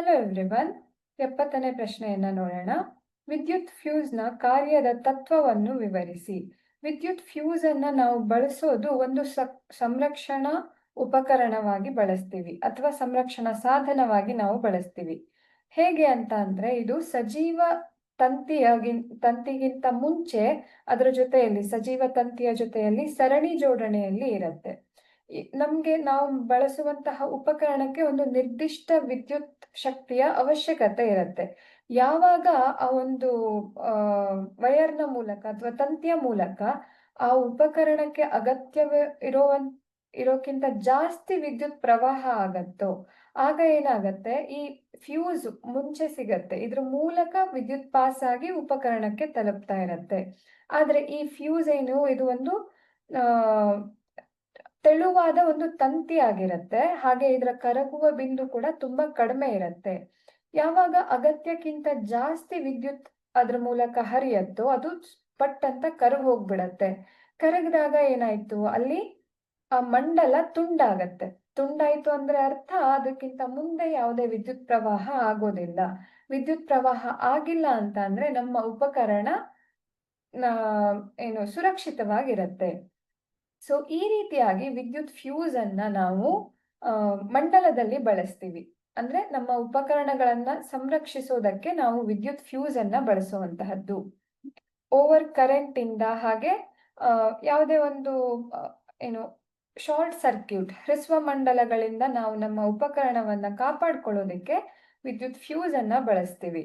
Hello everyone ಎಪ್ಪತ್ತನೇ ಪ್ರಶ್ನೆಯನ್ನ ನೋಡೋಣ. ವಿದ್ಯುತ್ ಫ್ಯೂಸ್ನ ಕಾರ್ಯದ ತತ್ವವನ್ನು ವಿವರಿಸಿ. ವಿದ್ಯುತ್ ಫ್ಯೂಸ್ ಅನ್ನ ನಾವು ಬಳಸೋದು ಒಂದು ಸಂರಕ್ಷಣಾ ಉಪಕರಣವಾಗಿ ಬಳಸ್ತೀವಿ ಅಥವಾ ಸಂರಕ್ಷಣಾ ಸಾಧನವಾಗಿ ನಾವು ಬಳಸ್ತೀವಿ. ಹೇಗೆ ಅಂತ ಅಂದ್ರೆ ಇದು ಸಜೀವ ತಂತಿಯಾಗಿ, ತಂತಿಗಿಂತ ಮುಂಚೆ ಅದರ ಜೊತೆಯಲ್ಲಿ, ಸಜೀವ ತಂತಿಯ ಜೊತೆಯಲ್ಲಿ ಸರಣಿ ಜೋಡಣೆಯಲ್ಲಿ ಇರುತ್ತೆ. ನಮ್ಗೆ ನಾವು ಬಳಸುವಂತಹ ಉಪಕರಣಕ್ಕೆ ಒಂದು ನಿರ್ದಿಷ್ಟ ವಿದ್ಯುತ್ ಶಕ್ತಿಯ ಅವಶ್ಯಕತೆ ಇರುತ್ತೆ. ಯಾವಾಗ ಆ ಒಂದು ವಯರ್ನ ಮೂಲಕ ಅಥವಾ ತಂತಿಯ ಮೂಲಕ ಆ ಉಪಕರಣಕ್ಕೆ ಅಗತ್ಯವೇ ಇರೋ ಇರೋಕ್ಕಿಂತ ಜಾಸ್ತಿ ವಿದ್ಯುತ್ ಪ್ರವಾಹ ಆಗತ್ತೋ, ಆಗ ಏನಾಗತ್ತೆ? ಈ ಫ್ಯೂಸ್ ಮುಂಚೆ ಸಿಗತ್ತೆ. ಇದ್ರ ಮೂಲಕ ವಿದ್ಯುತ್ ಪಾಸ್ ಆಗಿ ಉಪಕರಣಕ್ಕೆ ತಲುಪ್ತಾ ಇರತ್ತೆ. ಆದ್ರೆ ಈ ಫ್ಯೂಸ್ ಏನು? ಇದು ಒಂದು ತೆಳುವಾದ ಒಂದು ತಂತಿ ಆಗಿರತ್ತೆ. ಹಾಗೆ ಇದರ ಕರಗುವ ಬಿಂದು ಕೂಡ ತುಂಬಾ ಕಡಿಮೆ ಇರತ್ತೆ. ಯಾವಾಗ ಅಗತ್ಯಕ್ಕಿಂತ ಜಾಸ್ತಿ ವಿದ್ಯುತ್ ಅದ್ರ ಮೂಲಕ ಹರಿಯತ್ತೋ ಅದು ಪಟ್ ಅಂತ ಕರಗ್ ಹೋಗ್ಬಿಡತ್ತೆ. ಕರಗಿದಾಗ ಏನಾಯ್ತು? ಅಲ್ಲಿ ಆ ಮಂಡಲ ತುಂಡಾಗತ್ತೆ. ತುಂಡಾಯ್ತು ಅಂದ್ರೆ ಅರ್ಥ ಅದಕ್ಕಿಂತ ಮುಂದೆ ಯಾವುದೇ ವಿದ್ಯುತ್ ಪ್ರವಾಹ ಆಗೋದಿಲ್ಲ. ವಿದ್ಯುತ್ ಪ್ರವಾಹ ಆಗಿಲ್ಲ ಅಂತ ಅಂದ್ರೆ ನಮ್ಮ ಉಪಕರಣ ಏನು ಸುರಕ್ಷಿತವಾಗಿರತ್ತೆ. ಸೊ ಈ ರೀತಿಯಾಗಿ ವಿದ್ಯುತ್ ಫ್ಯೂಸ್ ಅನ್ನ ನಾವು ಮಂಡಲದಲ್ಲಿ ಬಳಸ್ತೀವಿ. ಅಂದ್ರೆ ನಮ್ಮ ಉಪಕರಣಗಳನ್ನ ಸಂರಕ್ಷಿಸೋದಕ್ಕೆ ನಾವು ವಿದ್ಯುತ್ ಫ್ಯೂಸ್ ಅನ್ನ ಬಳಸುವಂತಹದ್ದು. ಓವರ್ ಕರೆಂಟ್ ಇಂದ ಹಾಗೆ ಯಾವುದೇ ಒಂದು ಏನು ಶಾರ್ಟ್ ಸರ್ಕ್ಯೂಟ್ ಹ್ರಸ್ವ ಮಂಡಲಗಳಿಂದ ನಾವು ನಮ್ಮ ಉಪಕರಣವನ್ನ ಕಾಪಾಡ್ಕೊಳ್ಳೋದಕ್ಕೆ ವಿದ್ಯುತ್ ಫ್ಯೂಸ್ ಅನ್ನ ಬಳಸ್ತೀವಿ.